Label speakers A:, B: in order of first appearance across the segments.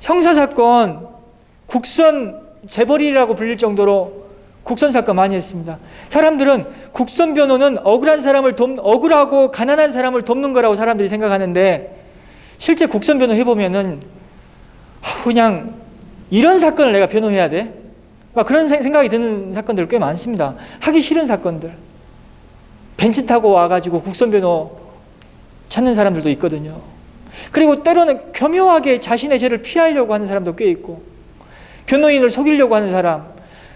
A: 형사사건, 국선 재벌이라고 불릴 정도로 국선 사건 많이 했습니다. 사람들은 국선 변호는 억울한 사람을 돕, 억울하고 가난한 사람을 돕는 거라고 사람들이 생각하는데 실제 국선 변호 해보면은 아, 그냥 이런 사건을 내가 변호해야 돼? 막 그런 생- 생각이 드는 사건들 꽤 많습니다. 하기 싫은 사건들. 벤츠 타고 와가지고 국선 변호 찾는 사람들도 있거든요. 그리고 때로는 교묘하게 자신의 죄를 피하려고 하는 사람도 꽤 있고, 변호인을 속이려고 하는 사람,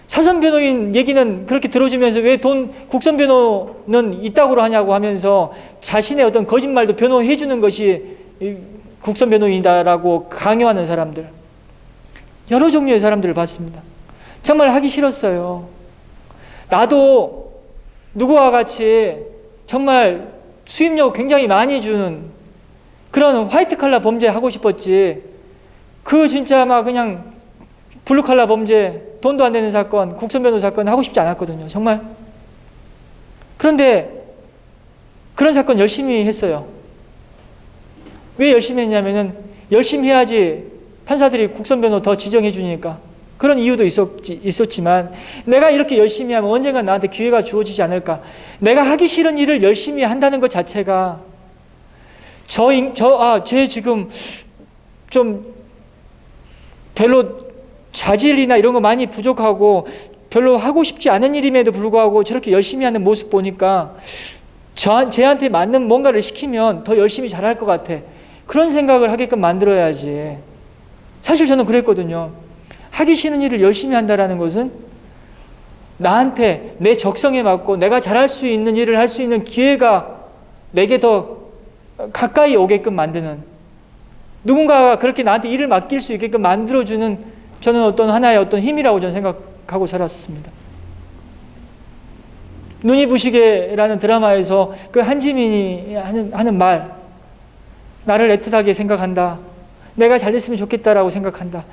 A: 사선 변호인 얘기는 그렇게 들어주면서 왜 돈 국선 변호는 이따구로 하냐고 하면서 자신의 어떤 거짓말도 변호해 주는 것이 이 국선 변호인이다라고 강요하는 사람들. 여러 종류의 사람들을 봤습니다. 정말 하기 싫었어요. 나도 누구와 같이 정말 수입력 굉장히 많이 주는 그런 화이트 칼라 범죄 하고 싶었지. 그 진짜 막 그냥 블루 칼라 범죄, 돈도 안 되는 사건, 국선 변호 사건 하고 싶지 않았거든요. 정말. 그런데 그런 사건 열심히 했어요. 왜 열심히 했냐면은 열심히 해야지 판사들이 국선 변호 더 지정해 주니까. 그런 이유도 있었지, 있었지만 내가 이렇게 열심히 하면 언젠가 나한테 기회가 주어지지 않을까. 내가 하기 싫은 일을 열심히 한다는 것 자체가 저, 인- 저, 아, 쟤 지금 좀 별로 자질이나 이런 거 많이 부족하고 별로 하고 싶지 않은 일임에도 불구하고 저렇게 열심히 하는 모습 보니까 저, 쟤한테 맞는 뭔가를 시키면 더 열심히 잘할 것 같아. 그런 생각을 하게끔 만들어야지. 사실 저는 그랬거든요. 하기 싫은 일을 열심히 한다라는 것은 나한테 내 적성에 맞고 내가 잘할 수 있는 일을 할 수 있는 기회가 내게 더 가까이 오게끔 만드는 누군가가 그렇게 나한테 일을 맡길 수 있게끔 만들어주는 저는 어떤 하나의 어떤 힘이라고 저는 생각하고 살았습니다. 눈이 부시게라는 드라마에서 그 한지민이 하는, 하는 말, 나를 애틋하게 생각한다. 내가 잘 됐으면 좋겠다라고 생각한다.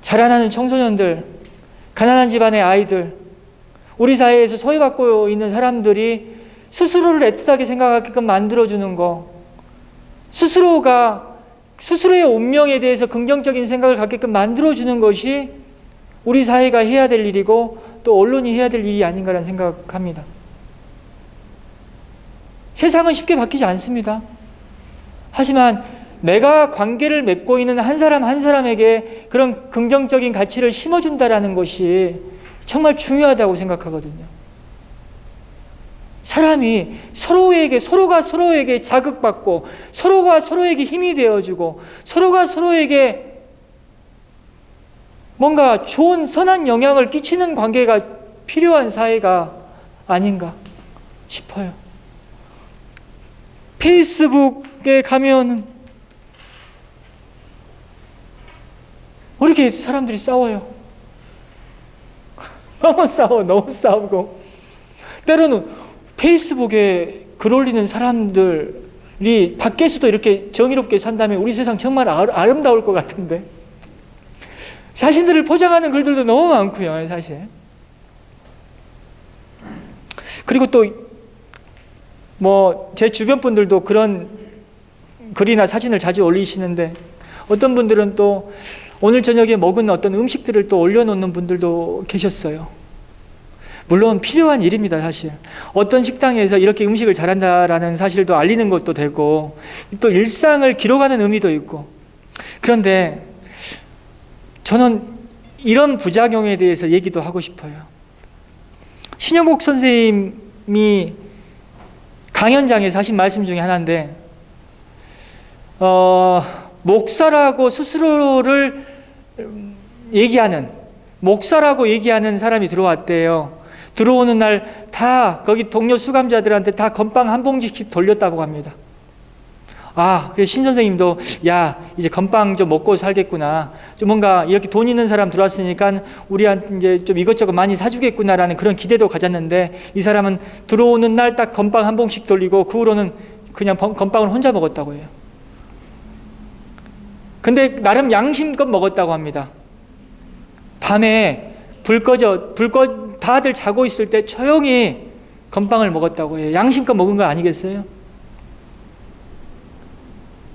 A: 자라나는 청소년들, 가난한 집안의 아이들, 우리 사회에서 소외받고 있는 사람들이 스스로를 애틋하게 생각하게끔 만들어주는 거, 스스로가 스스로의 운명에 대해서 긍정적인 생각을 갖게끔 만들어주는 것이 우리 사회가 해야 될 일이고 또 언론이 해야 될 일이 아닌가라는 생각합니다. 세상은 쉽게 바뀌지 않습니다. 하지만 내가 관계를 맺고 있는 한 사람 한 사람에게 그런 긍정적인 가치를 심어준다라는 것이 정말 중요하다고 생각하거든요. 사람이 서로에게 서로가 서로에게 자극받고 서로가 서로에게 힘이 되어주고 서로가 서로에게 뭔가 좋은 선한 영향을 끼치는 관계가 필요한 사회가 아닌가 싶어요. 페이스북에 가면 왜 이렇게 사람들이 싸워요? 너무 싸워, 너무 싸우고 때로는 페이스북에 글 올리는 사람들이 밖에서도 이렇게 정의롭게 산다면 우리 세상 정말 아름다울 것 같은데 자신들을 포장하는 글들도 너무 많고요, 사실. 그리고 또 뭐 제 주변 분들도 그런 글이나 사진을 자주 올리시는데 어떤 분들은 또 오늘 저녁에 먹은 어떤 음식들을 또 올려놓는 분들도 계셨어요. 물론 필요한 일입니다, 사실. 어떤 식당에서 이렇게 음식을 잘한다라는 사실도 알리는 것도 되고, 또 일상을 기록하는 의미도 있고. 그런데 저는 이런 부작용에 대해서 얘기도 하고 싶어요. 신영복 선생님이 강연장에서 하신 말씀 중에 하나인데, 어, 목사라고 스스로를 얘기하는, 목사라고 얘기하는 사람이 들어왔대요. 들어오는 날 다 거기 동료 수감자들한테 다 건빵 한 봉지씩 돌렸다고 합니다. 아, 그래서 신 선생님도 야 이제 건빵 좀 먹고 살겠구나. 좀 뭔가 이렇게 돈 있는 사람 들어왔으니까 우리한테 이제 좀 이것저것 많이 사주겠구나라는 그런 기대도 가졌는데 이 사람은 들어오는 날 딱 건빵 한 봉씩 돌리고 그 후로는 그냥 건빵을 혼자 먹었다고 해요. 근데 나름 양심껏 먹었다고 합니다. 밤에 불 꺼져 불 꺼 다들 자고 있을 때 조용히 건빵을 먹었다고 해요. 양심껏 먹은 거 아니겠어요?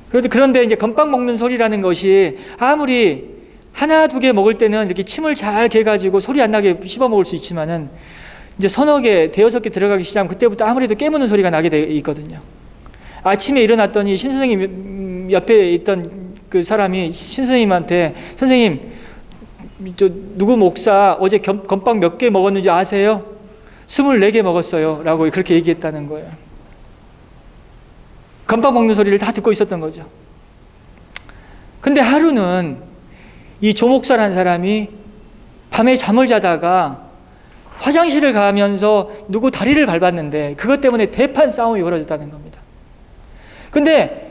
A: 그런데 그런데 이제 건빵 먹는 소리라는 것이 아무리 하나 두 개 먹을 때는 이렇게 침을 잘 개가지고 소리 안 나게 씹어 먹을 수 있지만은 이제 서너 개, 대여섯 개 들어가기 시작하면 그때부터 아무래도 깨무는 소리가 나게 돼 있거든요. 아침에 일어났더니 신 선생님 옆에 있던 그 사람이 신 선생님한테 선생님 저 누구 목사 어제 겸- 건빵 몇 개 먹었는지 아세요? 24개 먹었어요. 라고 그렇게 얘기했다는 거예요. 건빵 먹는 소리를 다 듣고 있었던 거죠. 근데 하루는 이 조목사라는 사람이 밤에 잠을 자다가 화장실을 가면서 누구 다리를 밟았는데 그것 때문에 대판 싸움이 벌어졌다는 겁니다. 근데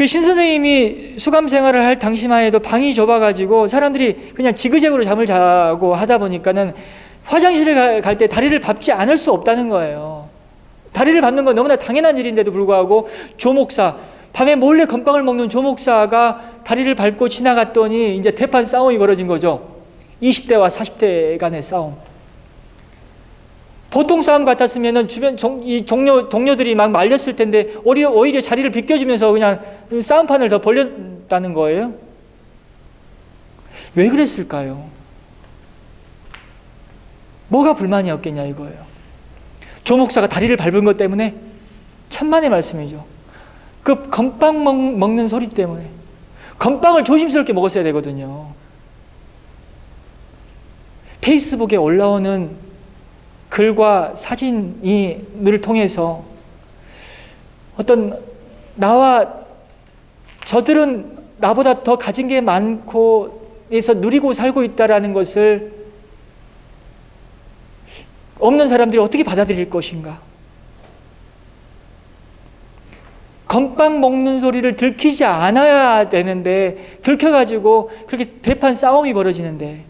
A: 그 신선생님이 수감 생활을 할 당시만 해도 방이 좁아가지고 사람들이 그냥 지그재그로 잠을 자고 하다 보니까는 화장실을 갈 때 다리를 밟지 않을 수 없다는 거예요. 다리를 밟는 건 너무나 당연한 일인데도 불구하고 조목사, 밤에 몰래 건빵을 먹는 조목사가 다리를 밟고 지나갔더니 이제 대판 싸움이 벌어진 거죠. 20대와 40대 간의 싸움. 보통 싸움 같았으면은 주변 종, 이 동료 동료들이 막 말렸을 텐데 오히려 오히려 자리를 비껴주면서 그냥 싸움판을 더 벌렸다는 거예요. 왜 그랬을까요? 뭐가 불만이었겠냐 이거예요. 조 목사가 다리를 밟은 것 때문에 천만의 말씀이죠. 그 건빵 먹, 먹는 소리 때문에 건빵을 조심스럽게 먹었어야 되거든요. 페이스북에 올라오는 글과 사진이 늘 통해서 어떤 나와 저들은 나보다 더 가진 게 많고 에서 누리고 살고 있다라는 것을 없는 사람들이 어떻게 받아들일 것인가? 건빵 먹는 소리를 들키지 않아야 되는데 들켜가지고 그렇게 대판 싸움이 벌어지는데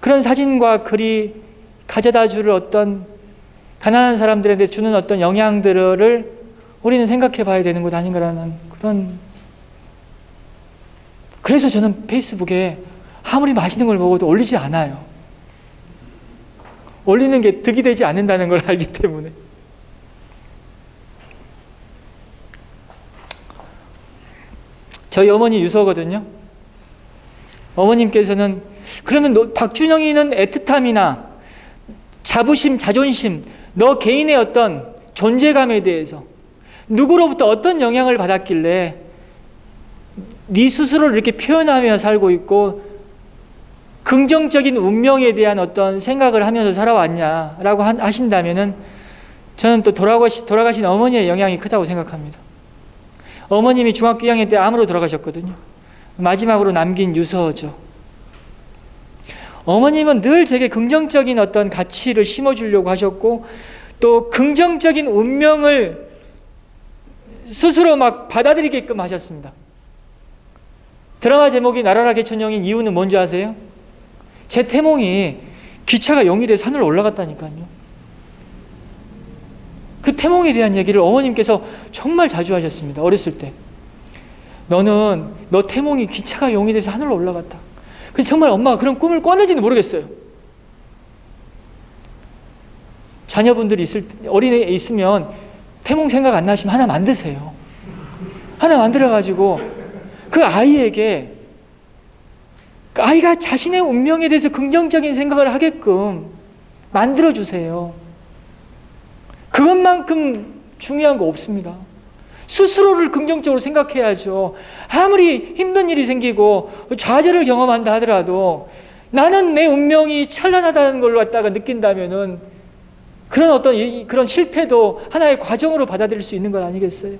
A: 그런 사진과 글이 가져다 줄 어떤 가난한 사람들한테 주는 어떤 영향들을 우리는 생각해 봐야 되는 것 아닌가라는 그런 그래서 저는 페이스북에 아무리 맛있는 걸 먹어도 올리지 않아요. 올리는 게 득이 되지 않는다는 걸 알기 때문에. 저희 어머니 유서거든요. 어머님께서는 그러면 너, 박준영이는 애틋함이나 자부심, 자존심, 너 개인의 어떤 존재감에 대해서 누구로부터 어떤 영향을 받았길래 네 스스로를 이렇게 표현하며 살고 있고 긍정적인 운명에 대한 어떤 생각을 하면서 살아왔냐라고 하신다면은 저는 또 돌아가시, 돌아가신 어머니의 영향이 크다고 생각합니다. 어머님이 중학교 2학년 때 암으로 돌아가셨거든요. 마지막으로 남긴 유서죠. 어머님은 늘 제게 긍정적인 어떤 가치를 심어주려고 하셨고 또 긍정적인 운명을 스스로 막 받아들이게끔 하셨습니다. 드라마 제목이 나라라 개천령인 이유는 뭔지 아세요? 제 태몽이 기차가 영위돼 산을 올라갔다니까요. 그 태몽에 대한 얘기를 어머님께서 정말 자주 하셨습니다. 어렸을 때. 너는 너 태몽이 기차가 용이 돼서 하늘로 올라갔다. 근데 정말 엄마가 그런 꿈을 꿨는지는 모르겠어요. 자녀분들이 있을 어린애 있으면 태몽 생각 안 나시면 하나 만드세요. 하나 만들어 가지고 그 아이에게 그 아이가 자신의 운명에 대해서 긍정적인 생각을 하게끔 만들어 주세요. 그것만큼 중요한 거 없습니다. 스스로를 긍정적으로 생각해야죠. 아무리 힘든 일이 생기고 좌절을 경험한다 하더라도 나는 내 운명이 찬란하다는 걸 갖다가 느낀다면은 그런 어떤 그런 실패도 하나의 과정으로 받아들일 수 있는 것 아니겠어요?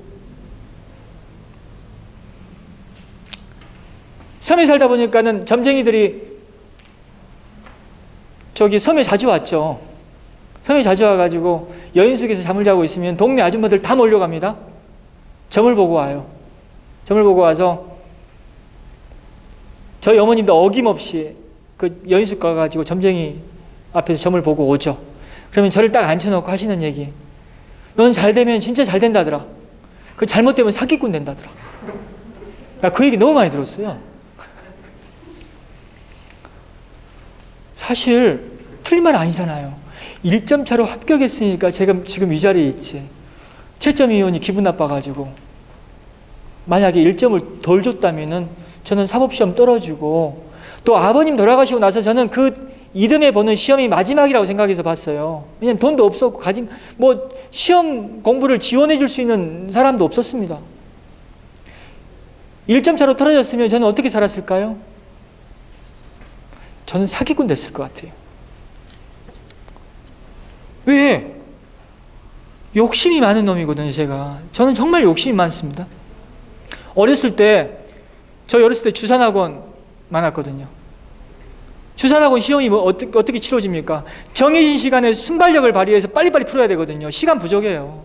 A: 섬에 살다 보니까는 점쟁이들이 저기 섬에 자주 왔죠. 섬에 자주 와가지고 여인숙에서 잠을 자고 있으면 동네 아줌마들 다 몰려갑니다. 점을 보고 와요. 점을 보고 와서 저희 어머님도 어김없이 그 여인숙 가가지고 점쟁이 앞에서 점을 보고 오죠. 그러면 저를 딱 앉혀놓고 하시는 얘기. 너는 잘 되면 진짜 잘 된다더라. 그 잘못되면 사기꾼 된다더라. 그 얘기 너무 많이 들었어요. 사실 틀린 말 아니잖아요. 1점 차로 합격했으니까 제가 지금 이 자리에 있지. 채점 위원이 기분 나빠가지고 만약에 1점을 덜 줬다면은 저는 사법시험 떨어지고 또 아버님 돌아가시고 나서 저는 그 이듬해 보는 시험이 마지막이라고 생각해서 봤어요. 왜냐면 돈도 없었고 가진 뭐 시험 공부를 지원해 줄 수 있는 사람도 없었습니다. 1점 차로 떨어졌으면 저는 어떻게 살았을까요? 저는 사기꾼 됐을 것 같아요. 왜? 욕심이 많은 놈이거든요, 제가. 저는 정말 욕심이 많습니다. 어렸을 때, 저 어렸을 때 주산학원 많았거든요. 주산학원 시험이 뭐 어떻게, 어떻게 치러집니까? 정해진 시간에 순발력을 발휘해서 빨리빨리 풀어야 되거든요. 시간 부족해요.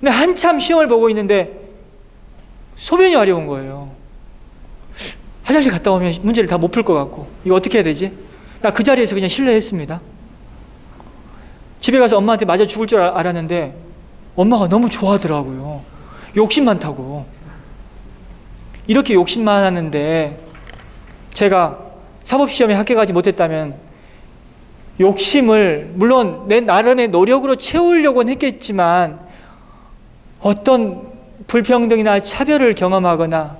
A: 근데 한참 시험을 보고 있는데 소변이 마려운 거예요. 화장실 갔다 오면 문제를 다 못 풀 것 같고 이거 어떻게 해야 되지? 나 그 자리에서 그냥 실례했습니다. 집에 가서 엄마한테 맞아 죽을 줄 알- 알았는데 엄마가 너무 좋아하더라고요. 욕심 많다고. 이렇게 욕심 많았는데 제가 사법시험에 합격하지 못했다면 욕심을 물론 내 나름의 노력으로 채우려고는 했겠지만 어떤 불평등이나 차별을 경험하거나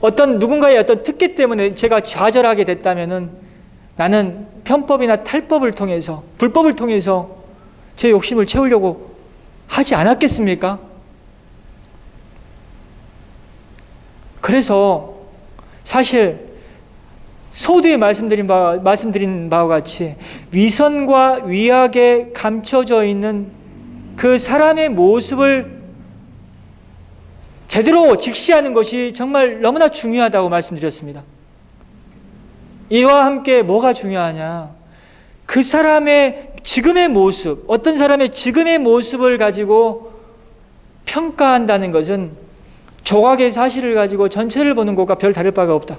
A: 어떤 누군가의 어떤 특기 때문에 제가 좌절하게 됐다면은 나는 편법이나 탈법을 통해서 불법을 통해서 제 욕심을 채우려고 하지 않았겠습니까? 그래서 사실 소두에 말씀드린 바, 말씀드린 바와 같이 위선과 위약에 감춰져 있는 그 사람의 모습을 제대로 직시하는 것이 정말 너무나 중요하다고 말씀드렸습니다. 이와 함께 뭐가 중요하냐? 그 사람의 지금의 모습, 어떤 사람의 지금의 모습을 가지고 평가한다는 것은 조각의 사실을 가지고 전체를 보는 것과 별 다를 바가 없다.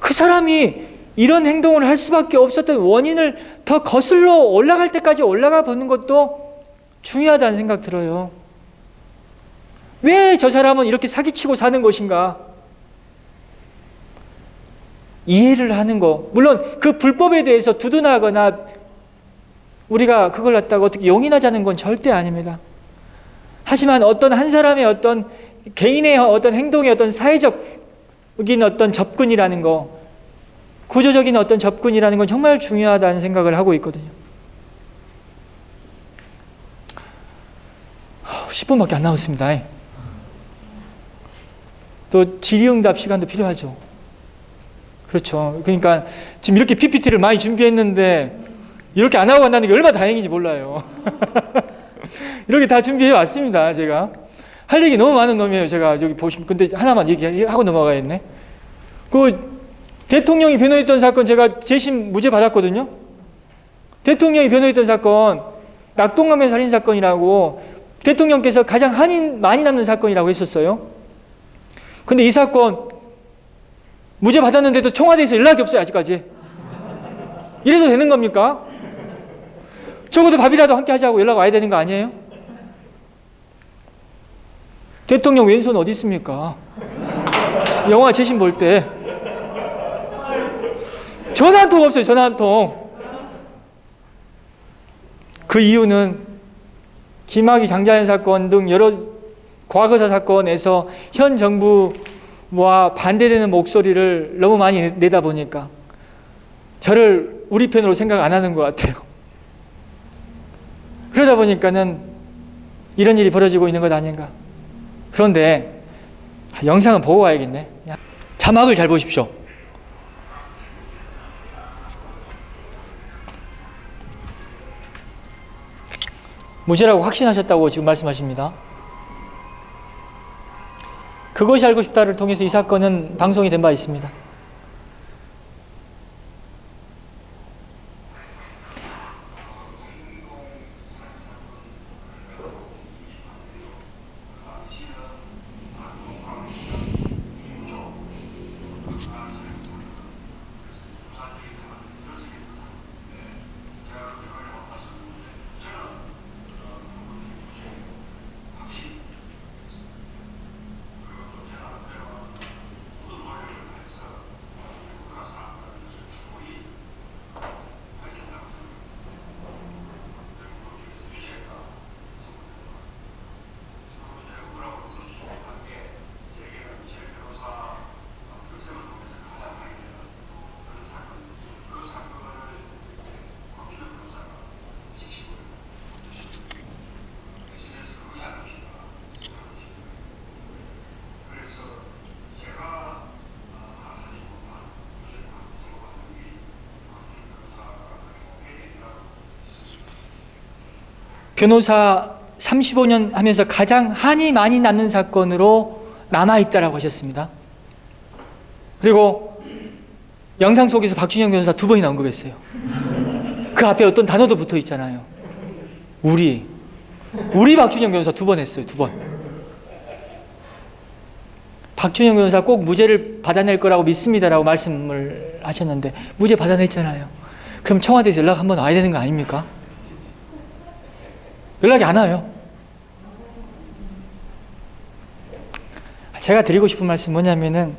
A: 그 사람이 이런 행동을 할 수밖에 없었던 원인을 더 거슬러 올라갈 때까지 올라가 보는 것도 중요하다는 생각 들어요. 왜 저 사람은 이렇게 사기치고 사는 것인가? 이해를 하는 거. 물론 그 불법에 대해서 두둔하거나 우리가 그걸 갖다가 어떻게 용인하자는 건 절대 아닙니다. 하지만 어떤 한 사람의 어떤 개인의 어떤 행동의 어떤 사회적인 어떤 접근이라는 거, 구조적인 어떤 접근이라는 건 정말 중요하다는 생각을 하고 있거든요. 10분밖에 안 남았습니다. 또 질의응답 시간도 필요하죠. 그렇죠. 그러니까 지금 이렇게 PPT를 많이 준비했는데 이렇게 안 하고 간다는 게 얼마나 다행인지 몰라요. 이렇게 다 준비해 왔습니다. 제가 할 얘기 너무 많은 놈이에요. 제가 여기 보시면 근데 하나만 얘기하고 넘어가겠네. 그 대통령이 변호했던 사건 제가 재심 무죄 받았거든요. 대통령이 변호했던 사건 낙동강변 살인 사건이라고 대통령께서 가장 한이 많이 남는 사건이라고 했었어요. 근데 이 사건 무죄 받았는데도 청와대에서 연락이 없어요 아직까지. 이래도 되는 겁니까? 적어도 밥이라도 함께 하자고 연락 와야 되는 거 아니에요? 대통령 왼손 어디 있습니까? 영화 재심 볼 때 전화 한 통 없어요 전화 한 통. 그 이유는 김학의 장자연 사건 등 여러 과거사 사건에서 현 정부 와 반대되는 목소리를 너무 많이 내다 보니까 저를 우리 편으로 생각 안 하는 것 같아요. 그러다 보니까는 이런 일이 벌어지고 있는 것 아닌가. 그런데 영상은 보고 가야겠네. 자막을 잘 보십시오. 무죄라고 확신하셨다고 지금 말씀하십니다. 그것이 알고 싶다를 통해서 이 사건은 방송이 된 바 있습니다. 변호사 35년 하면서 가장 한이 많이 남는 사건으로 남아있다라고 하셨습니다. 그리고 영상 속에서 박준영 변호사 두 번이나 언급했어요. 그 앞에 어떤 단어도 붙어 있잖아요. 우리. 우리 박준영 변호사 두 번 했어요. 두 번. 박준영 변호사 꼭 무죄를 받아낼 거라고 믿습니다라고 말씀을 하셨는데 무죄 받아냈잖아요. 그럼 청와대에서 연락 한번 와야 되는 거 아닙니까? 연락이 안 와요. 제가 드리고 싶은 말씀 뭐냐면은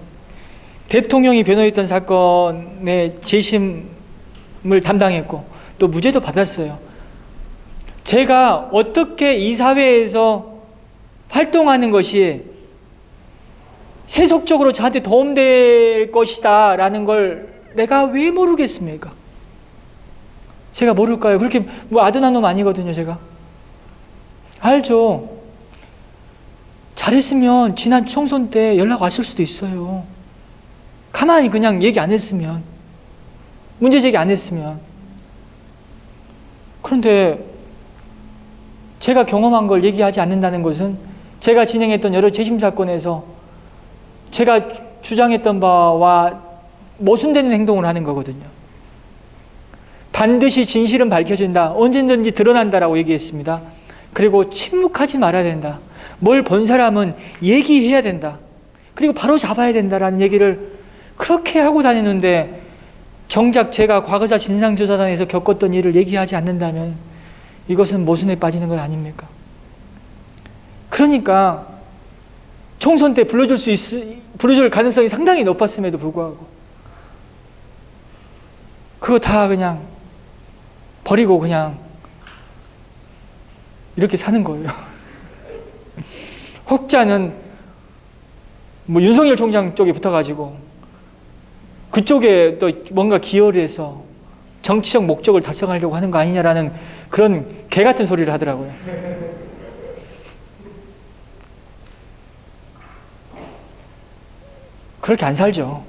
A: 대통령이 변호했던 사건의 재심을 담당했고 또 무죄도 받았어요. 제가 어떻게 이 사회에서 활동하는 것이 세속적으로 저한테 도움될 것이다 라는 걸 내가 왜 모르겠습니까? 제가 모를까요? 그렇게 뭐 아둔한 놈 아니거든요, 제가. 알죠. 잘했으면 지난 총선 때 연락 왔을 수도 있어요. 가만히 그냥 얘기 안 했으면. 문제 제기 안 했으면. 그런데 제가 경험한 걸 얘기하지 않는다는 것은 제가 진행했던 여러 재심 사건에서 제가 주장했던 바와 모순되는 행동을 하는 거거든요. 반드시 진실은 밝혀진다. 언제든지 드러난다라고 얘기했습니다. 그리고 침묵하지 말아야 된다. 뭘 본 사람은 얘기해야 된다. 그리고 바로 잡아야 된다라는 얘기를 그렇게 하고 다니는데 정작 제가 과거사 진상조사단에서 겪었던 일을 얘기하지 않는다면 이것은 모순에 빠지는 것 아닙니까? 그러니까 총선 때 불러줄 수 있, 불러줄 가능성이 상당히 높았음에도 불구하고 그거 다 그냥 버리고 그냥 이렇게 사는 거예요. 혹자는 뭐 윤석열 총장 쪽에 붙어가지고 그쪽에 또 뭔가 기여를 해서 정치적 목적을 달성하려고 하는 거 아니냐라는 그런 개 같은 소리를 하더라고요. 그렇게 안 살죠.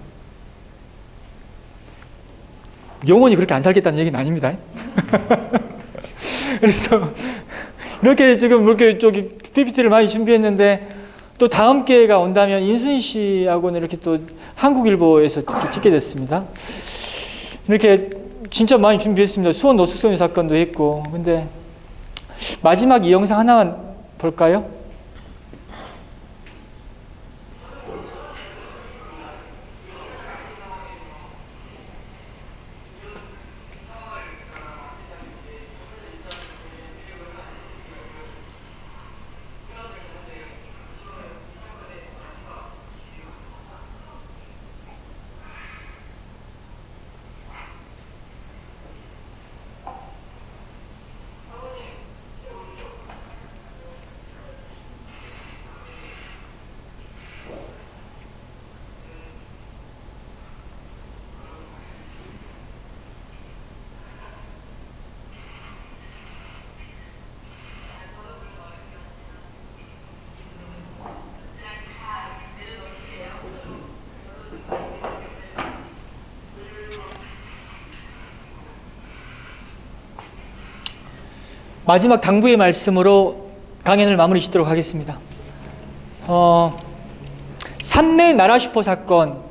A: 영원히 그렇게 안 살겠다는 얘기는 아닙니다. 그래서 이렇게 지금 이렇게 저기 PPT를 많이 준비했는데 또 다음 기회가 온다면 인순 씨하고는 이렇게 또 한국일보에서 찍게 됐습니다. 이렇게 진짜 많이 준비했습니다. 수원 노숙소녀 사건도 했고 근데 마지막 이 영상 하나만 볼까요? 마지막 당부의 말씀으로 강연을 마무리 짓도록 하겠습니다. 어, 삼내 나라 슈퍼 사건,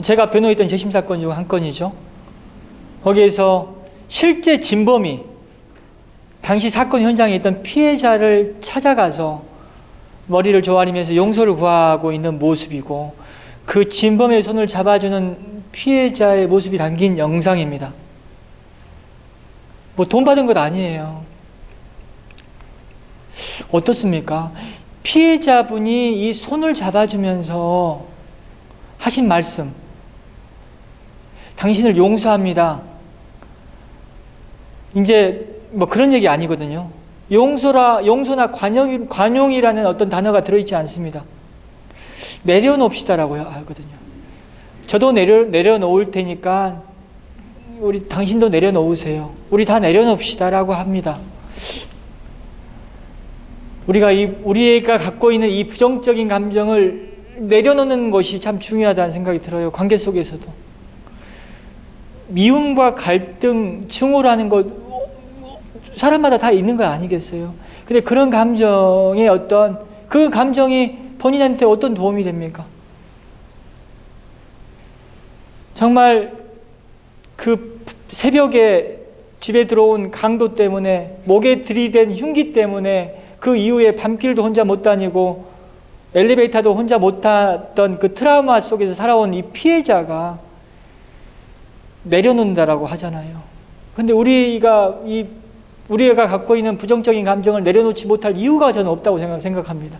A: 제가 변호했던 재심 사건 중 한 건이죠. 거기에서 실제 진범이 당시 사건 현장에 있던 피해자를 찾아가서 머리를 조아리면서 용서를 구하고 있는 모습이고 그 진범의 손을 잡아주는 피해자의 모습이 담긴 영상입니다. 뭐 돈 받은 것 아니에요. 어떻습니까? 피해자분이 이 손을 잡아주면서 하신 말씀. 당신을 용서합니다. 이제 뭐 그런 얘기 아니거든요. 용서라, 용서나 관용, 관용이라는 어떤 단어가 들어있지 않습니다. 내려놓읍시다라고 하거든요. 저도 내려, 내려놓을 테니까 우리 당신도 내려놓으세요. 우리 다 내려놓읍시다라고 합니다. 우리가 이 우리가 갖고 있는 이 부정적인 감정을 내려놓는 것이 참 중요하다는 생각이 들어요. 관계 속에서도 미움과 갈등, 증오라는 것 사람마다 다 있는 거 아니겠어요? 근데 그런 감정의 어떤 그 감정이 본인한테 어떤 도움이 됩니까? 정말 그 새벽에 집에 들어온 강도 때문에 목에 들이댄 흉기 때문에 그 이후에 밤길도 혼자 못 다니고 엘리베이터도 혼자 못 탔던 그 트라우마 속에서 살아온 이 피해자가 내려놓는다라고 하잖아요. 근데 우리가 이 우리가 갖고 있는 부정적인 감정을 내려놓지 못할 이유가 저는 없다고 생각- 생각합니다.